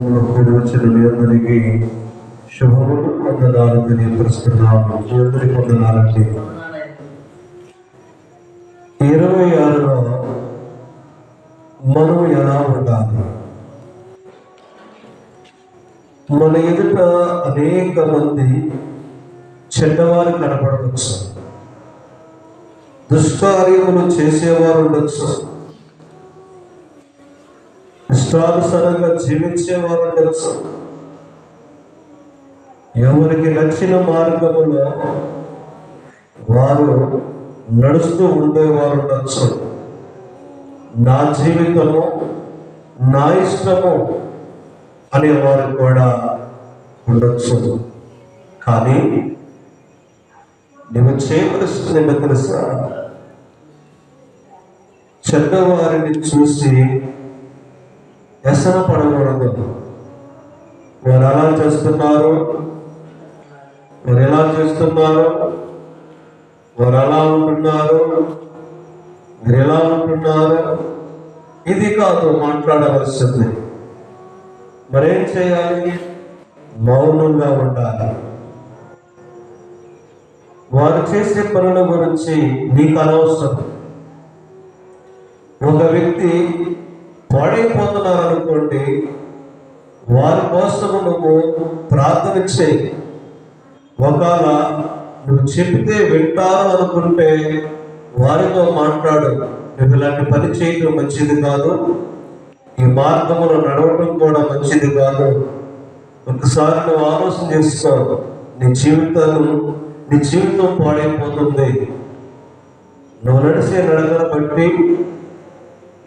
కూడి వచ్చిన మీ అందరికీ శుభములు వందనాలు తెలియపరుస్తున్నాము మీ అందరికీ వందనాలండి ఇరవై ఆరులో మనం ఎలా ఉండాలి మన ఎదుట అనేక మంది చెడ్డవారు కనపడవచ్చు. దుష్కార్యములు చేసేవారు ఉండొచ్చు. ఇష్టానుసారంగా జీవించేవారు తెలుసు. ఎవరికి నచ్చిన మార్గములో వారు నడుస్తూ ఉండేవారు ఉండొచ్చు నా జీవితము నా ఇష్టము అనేవారు కూడా ఉండొచ్చు. కానీ నువ్వు చేయవలసింది తెలుసా? చెడ్డవారిని చూసి వ్యసన పడకూడదు. మీరు అలా చేస్తున్నారు? మీరు ఎలా చేస్తున్నారు? వారు ఎలా ఉంటున్నారు? మీరు ఎలా ఉంటున్నారు? ఇది కాదు మాట్లాడవలసింది. మరేం చేయాలి? మౌనంగా ఉండాలి. వారు చేసే పనుల గురించి నీకు అనవసరం. ఒక వ్యక్తి పాడైపోతున్నారు అనుకోండి వారి కోసం నువ్వు ప్రార్థన చేయి. ఒకవేళ నువ్వు చెబితే వింటారు అనుకుంటే వారితో మాట్లాడు. నువ్వు ఇలాంటి పని చేయడం మంచిది కాదు. ఈ మార్గంలో నడవడం కూడా మంచిది కాదు. ఒకసారి నువ్వు ఆలోచన చేసుకో. నీ జీవితాలు నీ జీవితం పాడైపోతుంది. నువ్వు నడిచే నడకను బట్టి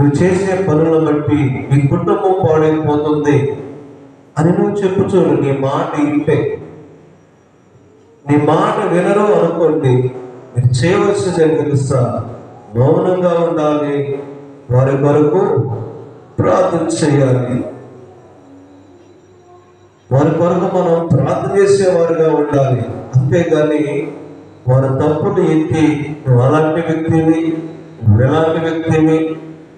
నువ్వు చేసే పనులను బట్టి నీ కుటుంబం పాడైపోతుంది అని నువ్వు చెప్పుచూడు నీ మాట ఇంటే నీ మాట వినరు అనుకోండి మీరు చేయవలసింది తెలుసా? మౌనంగా ఉండాలి వారి కొరకు ప్రార్థన చేయాలి. వారి కొరకు మనం ప్రార్థన చేసేవారుగా ఉండాలి. అంతేగాని వారి తప్పులు ఎత్తి నువ్వు అలాంటి వ్యక్తిని నువ్వు ఎలాంటి వ్యక్తిని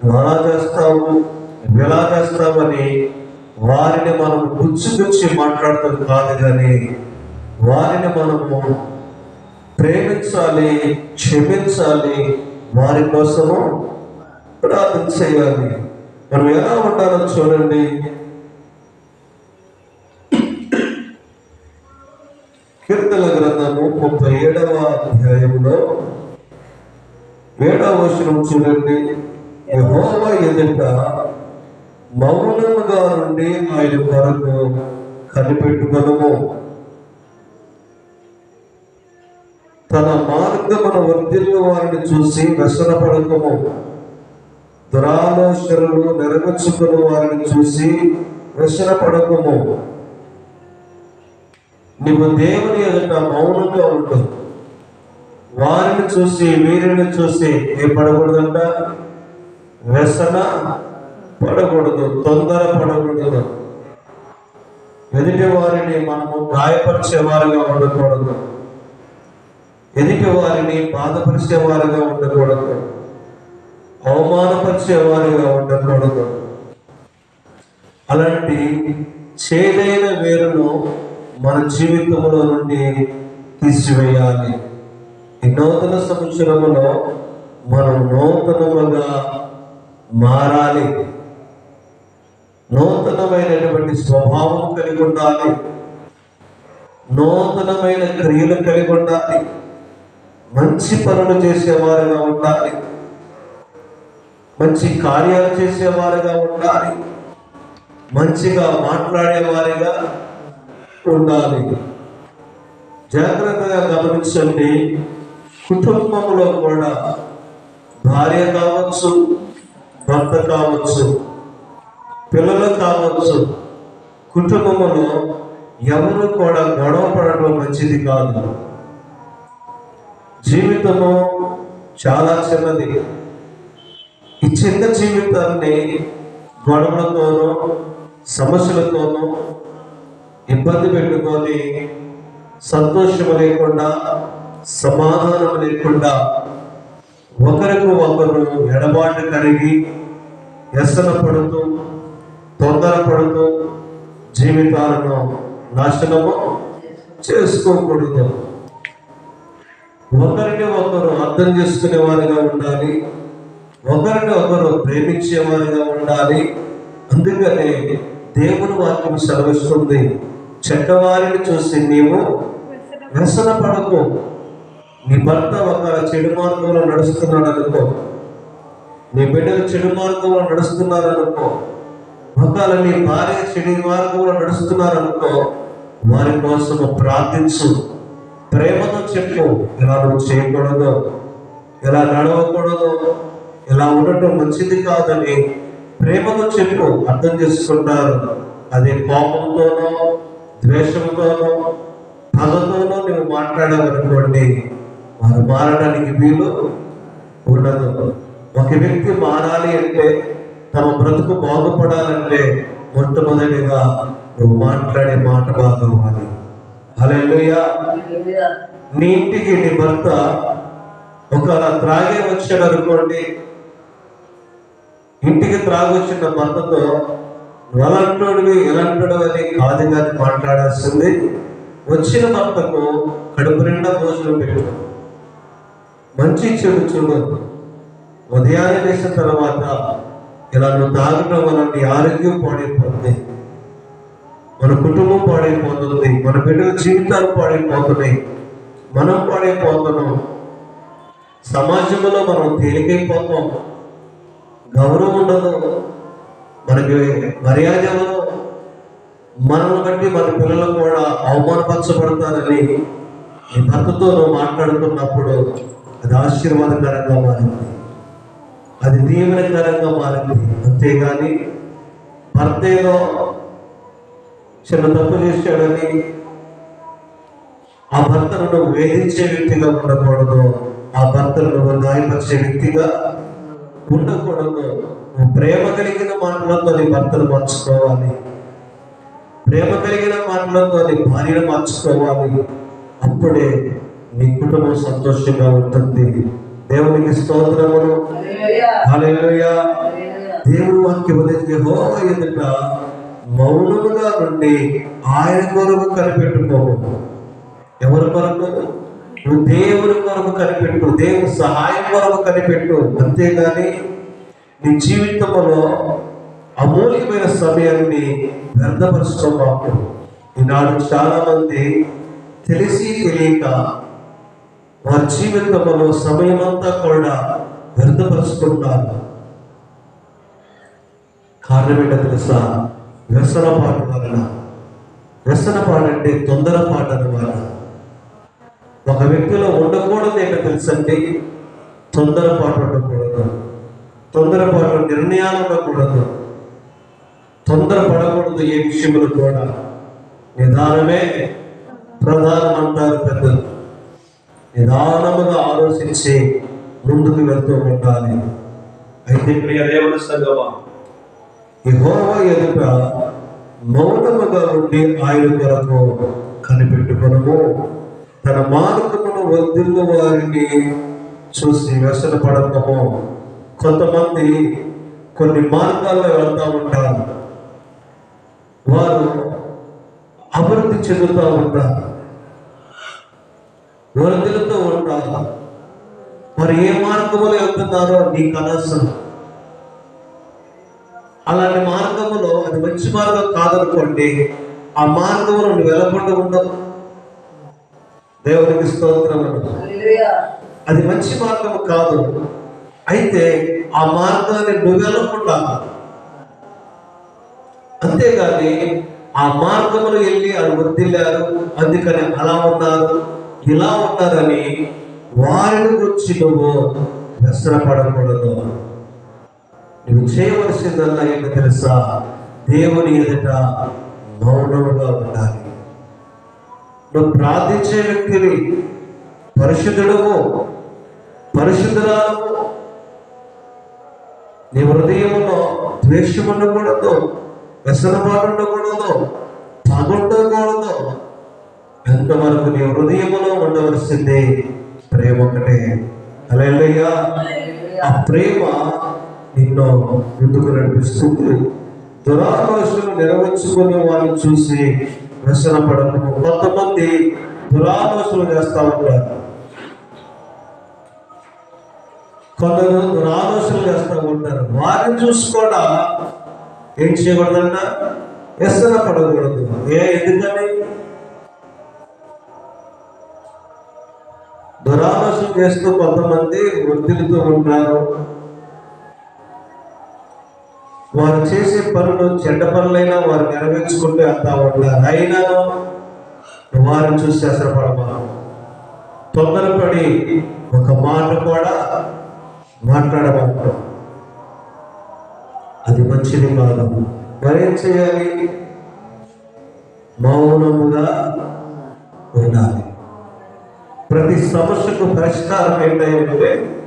అలా చేస్తావు ఎలా చేస్తావని వారిని మనం గుచ్చిగుచ్చి మాట్లాడటం కాదు కానీ వారిని మనము ప్రేమించాలి క్షమించాలి వారి కోసము ప్రార్థన చేయాలి. మనం ఎలా ఉండాలో చూడండి. కీర్తన గ్రంథము ముప్పై ఏడవ అధ్యాయంలో ఏడవ వచనం చూడండి. యెహోవా ఎదుట మౌనముగా నుండి ఆయన కొరకు కనిపెట్టుకొనము. తన మార్గమును వర్ధిల్లు వారిని చూసి వ్యసనపడకము. దురాలోచనలు నెరవేర్చుకుని వారిని చూసి వ్యసనపడకము. నీవు దేవుని ఎదుట మౌనంగా ఉంటుంది వారిని చూసి వీరిని చూసి ఏ పడకూడదంట? వ్యసన పడకూడదు తొందర పడకూడదు. ఎదుటి వారిని మనము గాయపరిచే వారిగా ఉండకూడదు. ఎదుటి వారిని బాధపరిచే వారిగా ఉండకూడదు. అవమానపరిచే వారిగా ఉండకూడదు. అలాంటి చేదైన వేరును మన జీవితంలో నుండి తీసివేయాలి. ఈ నూతన సంవత్సరములో మనం నూతనముగా మారాలి నూతనమైనటువంటి స్వభావం కలిగి ఉండాలి. నూతనమైన క్రియలు కలిగి ఉండాలి. మంచి పనులు చేసేవారుగా ఉండాలి. మంచి కార్యాలు చేసేవారుగా ఉండాలి. మంచిగా మాట్లాడేవారిగా ఉండాలి. జాగ్రత్తగా గమనించండి కుటుంబంలో కూడా భార్య కావచ్చు భర్త కావచ్చు పిల్లలు కావచ్చు కుటుంబంలో ఎవరు కూడా గొడవ పడడం మంచిది కాదు. జీవితము చాలా చిన్నది. ఈ చిన్న జీవితాన్ని గొడవలతోనూ సమస్యలతోనూ ఇబ్బంది పెట్టుకొని సంతోషం లేకుండా సమాధానం లేకుండా ఒకరికి ఒకరు ఎడబాటు కలిగి వ్యసన పడుతూ తొందరపడుతూ జీవితాలను నాశనము చేసుకోకూడదు. ఒకరిని ఒకరు అర్థం చేసుకునే వారిగా ఉండాలి. ఒకరిని ఒకరు ప్రేమించేవారిగా ఉండాలి. అందుకనే దేవుని వాక్యం సెలవిస్తుంది. చెడ్డవారిని చూసి నీవు వ్యసన పడకు. నీ భర్త ఒక చెడు మార్గంలో నడుస్తున్నాడు అనుకో నీ బిడ్డలు చెడు మార్గంలో నడుస్తున్నారు అనుకో ఒకవేళ నీ భార్య చెడు మార్గంలో నడుస్తున్నారు అనుకో వారి కోసం ప్రార్థించు. ప్రేమతో చెప్పు ఇలా నువ్వు చేయకూడదు ఇలా నడవకూడదు ఇలా ఉండటం మంచిది కాదని ప్రేమతో చెప్పు అర్థం చేసుకుంటారు. అదే కోపంతోనో ద్వేషంతోనో పదతోనో నువ్వు మాట్లాడాలనుకోండి వారు మారడానికి వీలు ఉండదు. ఒక వ్యక్తి మారాలి అంటే తమ బ్రతుకు బాగుపడాలంటే మొట్టమొదటిగా నువ్వు మాట్లాడే మాట బాగవ్వాలి హల్లెలూయా. నీ ఇంటికి నీ భర్త ఒక త్రాగే వచ్చాడు అనుకోండి ఇంటికి త్రాగొచ్చిన భర్తతో ఎలాంటోడివి ఎలాంటోడు అని కాదు కాదు మాట్లాడాల్సింది వచ్చిన భర్తకు కడుపు నిండా భోజనం పెట్టు. మంచి చెడు చూడు ఉదయాన్నే లేచిన తర్వాత ఇలా నువ్వు తాగటం వల్ల నీ ఆరోగ్యం పాడైపోతుంది. మన కుటుంబం పాడైపోతుంది. మన బిడ్డల జీవితాలు పాడైపోతున్నాయి. మనం పాడైపోతున్నాం. సమాజంలో మనం తేలికైపోతాం. గౌరవం ఉండదు. మనకి మర్యాద ఇవ్వదు మనల్ని బట్టి మన పిల్లలు కూడా అవమానపరచబడతారని ఈ భర్తతో నువ్వు మాట్లాడుతున్నప్పుడు అది ఆశీర్వాదకరంగా మారింది. అది దీవెనకరంగా మారింది. అంతేగాని భర్త ఏదో చిన్న తప్పు చేశాడని ఆ భర్తను నువ్వు వేధించే వ్యక్తిగా ఉండకూడదు. ఆ భర్తను నువ్వు గాయపరిచే వ్యక్తిగా ఉండకూడదు. నువ్వు ప్రేమ కలిగిన మాటలతో నీ భర్తను మార్చుకోవాలి. ప్రేమ కలిగిన మాటలతో నీ భార్యను మార్చుకోవాలి. అప్పుడే నీ కుటుంబం సంతోషంగా ఉంటుంది. దేవునికి స్తోత్రములు. దేవుడు వాక్యం యెహోవా ఎదుట మౌనముగా నుండి ఆయన కొరకు కనిపెట్టుకోము. ఎవరి కొరకు? నువ్వు దేవుని కొరకు కనిపెట్టు దేవుని సహాయం కొరకు కనిపెట్టు. అంతేగాని నీ జీవితంలో అమూల్యమైన సమయాన్ని వ్యర్థపరుచుకోమాకు ఈనాడు చాలా మంది తెలిసి తెలియక వారి జీవితంలో సమయమంతా కూడా వ్యర్థపరుచుకుంటారు కారణం ఏంటో తెలుసా? వ్యసనపాటు వలన. వ్యసనపాటు అంటే తొందరపాటు అనమాట ఒక వ్యక్తిలో ఉండకూడదు ఏంటో తెలుసండి? తొందరపాటు ఉండకూడదు. తొందరపాటు నిర్ణయాలు ఉండకూడదు. తొందరపడకూడదు ఏ విషయంలో కూడా. నిదానమే ప్రధానం అంటారు పెద్దలు. నిదానముగా ఆలోచించి ముందుకు వెళ్తూ ఉండాలి. అయితే ప్రియ దేవుని సంగమా. యెహోవా ఎదుట మౌనముగా ఉండి ఆయన కొరకు కనిపెట్టుకునము. తన మార్గమును వద్దిల్లు వారిని చూసి వ్యసన పడకము కొంతమంది కొన్ని మార్గాల్లో వెళ్తా ఉంటారు. వారు అభివృద్ధి చెందుతూ ఉంటారు. వరదలతో ఉంటారు మరి ఏ మార్గములో వెళ్తున్నారో నీకు అనవసరం అలాంటి మార్గములో అది మంచి మార్గం కాదనుకోండి ఆ మార్గంలో నువ్వు వెలపడి ఉండవు. దేవునికి స్తోత్రం అది మంచి మార్గం కాదు. అయితే ఆ మార్గాన్ని నువ్వు వెళ్ళకుండా అంతేగాని ఆ మార్గములు వెళ్ళి అది వర్దిల్లారు అందుకని అలా ఉన్నారు. ఇలా ఉన్నారని వారిని గురించి నువ్వు వ్యసనపడకూడదు. నువ్వు చేయవలసిందల్లా ఏంటో తెలుసా? దేవుని ఎదుట మౌనముగా ఉండాలి. నువ్వు ప్రార్థించే వ్యక్తిని పరిశుద్ధుడము పరిశుద్ధురాలము నీ హృదయంలో ద్వేషం ఉండకూడదు వ్యసనపాటు ఉండకూడదు పగుండకూడదు ఎంతవరకు నీ హృదయములో ఉండవలసింది? ప్రేమ ఒకటే హల్లెలూయా. ఆ ప్రేమ నిన్ను ముందుకు నడిపిస్తుంది? దురాలోచనలు నెరవేర్చుకునే వాళ్ళని చూసి వ్యసన పడము కొంతమంది దురాలోచనలు చేస్తా ఉంటారు. కొందరు దురాలోచనలు చేస్తూ ఉంటారు. వారిని చూసి కూడా ఏం చేయకూడదంట? వ్యసన పడకూడదు ఏ ఎందుకని? చేస్తూ కొంతమంది వృద్ధులతో ఉంటారు. వారు చేసే పనులు చెడ్డ పనులైనా వారు నెరవేర్చుకుంటూ వెళ్తా ఉంటారు. అయినా వారిని చూసి అసరపడమా తొందరపడి ఒక మాట కూడా మాట్లాడమంటాం అది మంచిది కాదు. మరేం చేయాలి? మౌనముగా ఉండాలి. ప్రతి సమస్యకు పరిష్కారం ఏంటంటే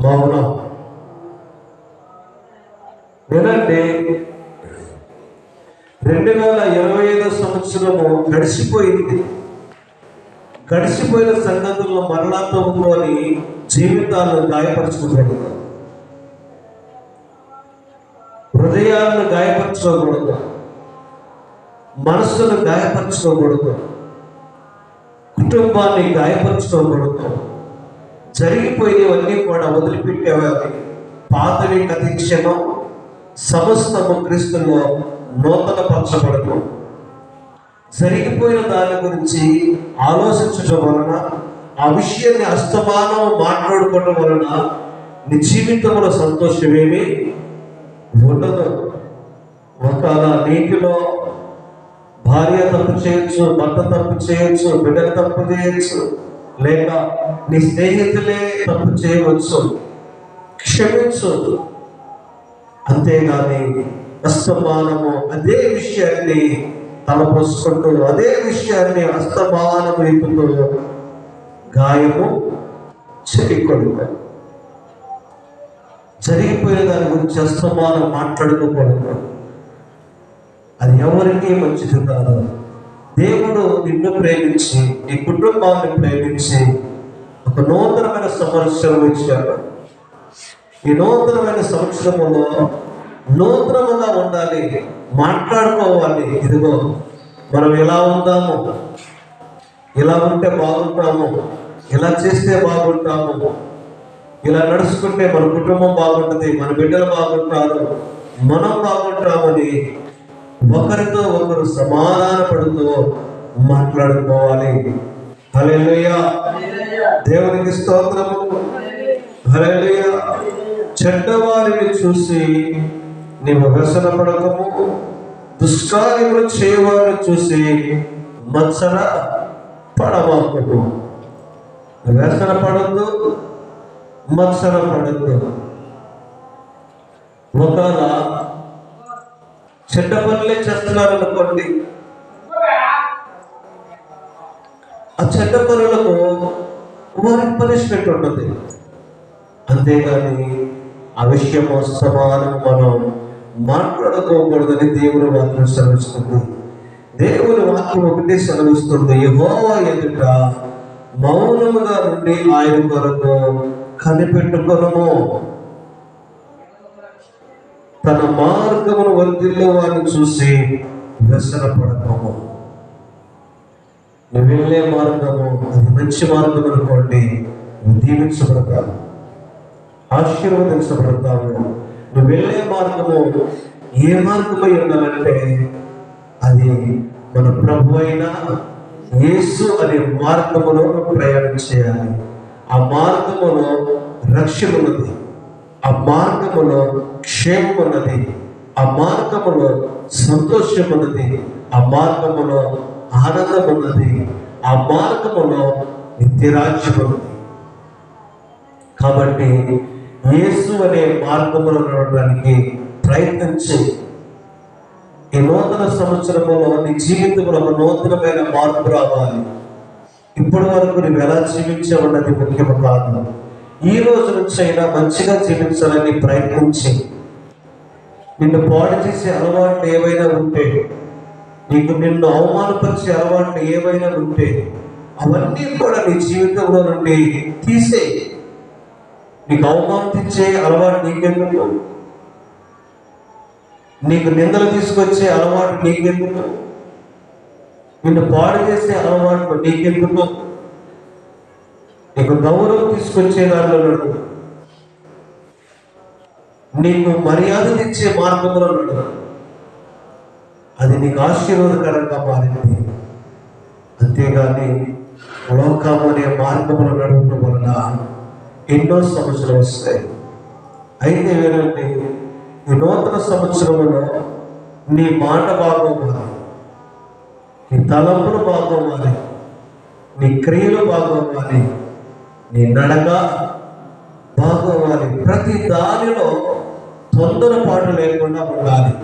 మౌనం. వినండి రెండు వేల ఇరవై ఐదో సంవత్సరము గడిచిపోయింది. గడిచిపోయిన సంగతుల్లో మరలా తవ్వుకొని జీవితాలను గాయపరచుకోకూడదు. హృదయాలను గాయపరచుకోకూడదు. మనస్సును గాయపరచుకోకూడదు. కుటుంబాన్ని గాయపరచుకోకూడదు జరిగిపోయినవన్నీ కూడా వదిలిపెట్టేవారి పాతవి కథించడం సమస్తము క్రీస్తులో నూతన పరచబడదు. జరిగిపోయిన దాని గురించి ఆలోచించడం వలన ఆ విషయాన్ని అస్తమానం మాట్లాడుకోవడం వలన నీ జీవితంలో సంతోషమేమి ఉండదు. ఒక నీటిలో భార్య తప్పు చేయొచ్చు భర్త తప్పు చేయొచ్చు బిడ్డలు తప్పు చేయొచ్చు లేక నీ స్నేహితులే తప్పు చేయవచ్చు క్షమించు అంతేగాని అస్తమానము అదే విషయాన్ని తలపోసుకుంటూ అదే విషయాన్ని అస్తమానము ఎత్తుతూ గాయము చేయకూడదు జరిగిపోయిన దాని గురించి అస్తమానం మాట్లాడుకోకూడదు. అది ఎవరికీ మంచిది కాదు. దేవుడు నిన్ను ప్రేమించి నీ కుటుంబాన్ని ప్రేమించి ఒక నూతనమైన సంవత్సరం ఇచ్చాడు. ఈ నూతనమైన సంవత్సరములో నూతనముగా ఉండాలి మాట్లాడుకోవాలి. ఇదిగో మనం ఎలా ఉందాము? ఇలా ఉంటే బాగుంటాము. ఇలా చేస్తే బాగుంటాము. ఇలా నడుచుకుంటే మన కుటుంబం బాగుంటుంది మన బిడ్డలు బాగుంటారు మనం బాగుంటామని ఒకరితో ఒకరు సమాధాన పడుతూ మాట్లాడుకోవాలి. హల్లెలూయా. దేవునికి స్తోత్రము. హలెలుయ చెడ్డవారిని చూసి నీవు వ్యసన పడకము. దుష్కార్యములు చేయవారిని చూసి మత్సర పడవాకము. వ్యసన పడద్దు మత్సర పడద్దు. ఒకలా చెడ్డ పనులే చేస్తున్నారు అనుకోండి. ఆ చెడ్డ పనులకు వారికి పనిష్మెంట్ ఉంటుంది. అంతేగాని ఆ విషయం సమానం మనం మాట్లాడుకోకూడదని దేవుని వాక్యం సెలవిస్తుంది. దేవుని వాక్యం ఒకటే సెలవిస్తుంది. యహోవా ఎదుట మౌనముగా నుండి ఆయన కొరకు కనిపెట్టుకొనము. తన మార్గమును వర్ధిల్లో వారిని చూసి వ్యసన పడకము నువ్వు వెళ్ళే మార్గము అది మంచి మార్గం అనుకోండి నువ్వు దీవించబడతావు. ఆశీర్వదించబడతావు. నువ్వు వెళ్ళే మార్గము ఏ మార్గమై ఉండాలంటే అది మన ప్రభు అయిన యేసు అనే మార్గములో ప్రయాణం చేయాలి. ఆ మార్గములో రక్షణ ఉన్నది ఆ మార్గములో క్షేమమున్నది ఆ మార్గములో సంతోషం ఉన్నది ఆ మార్గములో ఆనందం ఉన్నది ఆ మార్గములో నిత్యరాజ్యం కాబట్టి యేసు అనే మార్గములో నడవడానికి ప్రయత్నించి. ఈ నూతన సంవత్సరంలో నీ జీవితంలో ఒక నూతనమైన మార్పు రావాలి. ఇప్పటి వరకు నువ్వు ఎలా జీవించావన్నది ముఖ్యం కాదు. ఈ రోజు నుంచి అయినా మంచిగా జీవించాలని ప్రయత్నించి నిన్ను పాడు చేసే అలవాట్లు ఏవైనా ఉంటే నీకు నిన్ను అవమానపరిచే అలవాట్లు ఏవైనా ఉంటే అవన్నీ కూడా నీ జీవితంలో నుండి తీసే నీకు అవమానించే అలవాటు నీకెందుకు? నీకు నిందలు తీసుకొచ్చే అలవాటు నీకెందుకు? నిన్ను పాడు చేసే అలవాట్లు నీకెందుకు? నీకు గౌరవం తీసుకొచ్చే దానిలో నడువు నీకు మర్యాద తెచ్చే మార్గంలో నడువు అది నీకు ఆశీర్వాదకరంగా మారింది. అంతేగాని లోకం అనే మార్గంలో నడవడం వలన ఎన్నో సమస్యలు వస్తాయి. అయితే వినండి ఈ నూతన సంవత్సరంలో నీ మాట బాగోవాలి నీ తలంపులు బాగోవాలి నీ క్రియలు బాగోవాలి నీ నడక బాగోవాలి ప్రతి దానిలో తొందరపాటు లేకుండా ఉండాలి.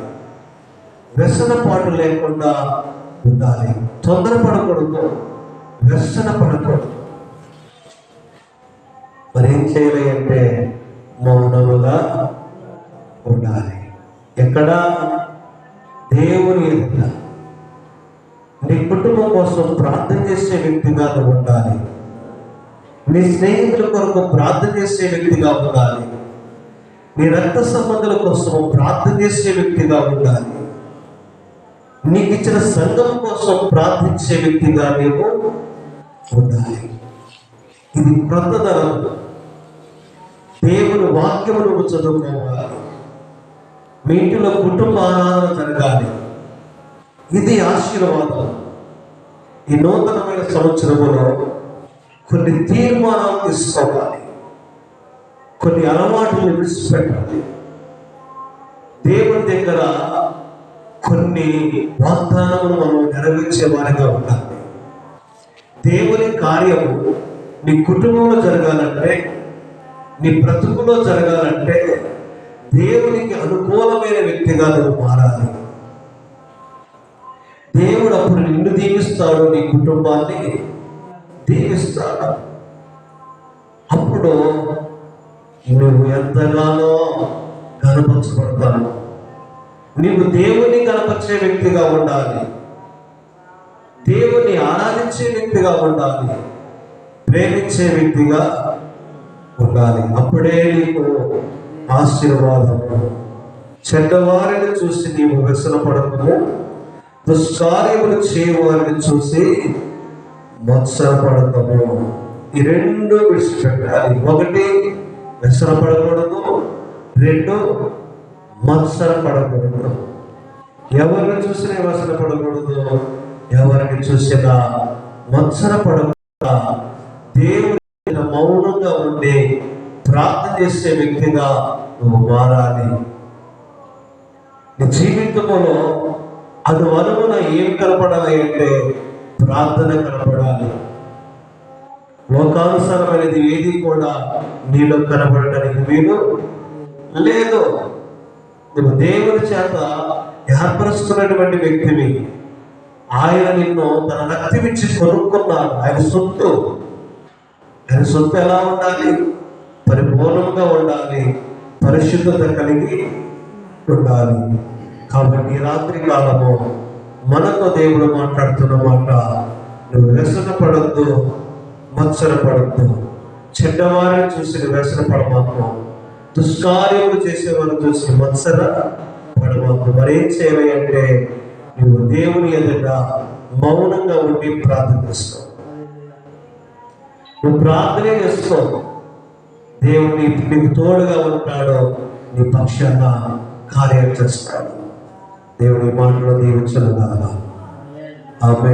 వ్యసనపాటు లేకుండా ఉండాలి. తొందరపడకూడదు వ్యసన పడకూడదు. మరి ఏం చేయాలి అంటే మౌనముగా ఉండాలి. ఎక్కడ? దేవుని ఎదుట. నీ కుటుంబం కోసం ప్రార్థన చేసే వ్యక్తిగా ఉండాలి. నీ స్నేహితుల కొరకు ప్రార్థన చేసే వ్యక్తిగా ఉండాలి. నీ రక్త సంబంధుల కోసం ప్రార్థన చేసే వ్యక్తిగా ఉండాలి. నీకు ఇచ్చిన సంఘం కోసం ప్రార్థించే వ్యక్తిగా నీవు ఉండాలి. ఇది క్రొత్తదనం దేవుని వాక్యము చదువుకోవాలి. మీ ఇంటిలో కుటుంబ ఆరాధన జరగాలి. ఇది ఆశీర్వాదం. ఈ నూతనమైన సంవత్సరములో కొన్ని తీర్మానాలు తీసుకోవాలి. కొన్ని అలవాట్లు విడిచిపెట్టాలి. దేవుని దగ్గర కొన్ని వాగ్దానములు మనం నెరవేర్చే వారిగా ఉండాలి. దేవుని కార్యము నీ కుటుంబంలో జరగాలంటే నీ బ్రతుకులో జరగాలంటే దేవునికి అనుకూలమైన వ్యక్తిగా నువ్వు మారాలి. దేవుడు అప్పుడు నిన్ను దీవిస్తాడు నీ కుటుంబాన్ని. దీవిస్తాడు అప్పుడు నువ్వు ఎంతగానో కనపరచబడతాను నీవు దేవుని కనపరిచే వ్యక్తిగా ఉండాలి. దేవుని ఆరాధించే వ్యక్తిగా ఉండాలి. ప్రేమించే వ్యక్తిగా ఉండాలి. అప్పుడే నీకు ఆశీర్వాదము చెడ్డవారిని చూసి నీవు వ్యసనపడము దుష్కార్యములు చేయవారిని చూసి మత్సరపడతాము. ఈ రెండు విడిచిపెట్టాలి ఒకటి వ్యసనపడకూడదు రెండు మత్సరపడకూడదు. ఎవరిని చూసినా వ్యసనపడకూడదు ఎవరిని చూసినా మత్సరపడకుండా దేవుని మౌనంగా ఉండి ప్రార్థన చేసే వ్యక్తిగా నువ్వు మారాలి. నీ జీవితంలో అది వలమున ఏం కనపడాలి అంటే ప్రార్థన కనపడాలి లోకానుసారమైనది ఏది కూడా నీలో కనపడటానికి వీలు లేదు. నువ్వు దేవుని చేత ఏర్పరుస్తున్నటువంటి వ్యక్తివి ఆయన నిన్ను తన రక్తమిచ్చి కొనుక్కున్నాడు. ఆయన సొత్తు. ఆయన సొత్తు ఎలా ఉండాలి? పరిపూర్ణంగా ఉండాలి. పరిశుద్ధత కలిగి ఉండాలి. కాబట్టి రాత్రి కాలము మనతో దేవుడు మాట్లాడుతున్న మాట నువ్వు వ్యసన పడద్దు మత్సర పడద్దు. చెడ్డవారిని చూసి వ్యసన పడమాకు. దుష్కార్యములు చేసేవారు చూసి మత్సర పడమాకు. మరేం చేయాలి అంటే నువ్వు దేవుని ఎదుట మౌనంగా ఉండి ప్రార్థన ప్రార్థిస్తావు నువ్వు ప్రార్థనే చేసుకో. దేవుడు నీకు తోడుగా ఉంటాడో నీ పక్షాన కార్యం చేస్తాడు. దేవుడి మాటలో దీవించను కాదా ఆమె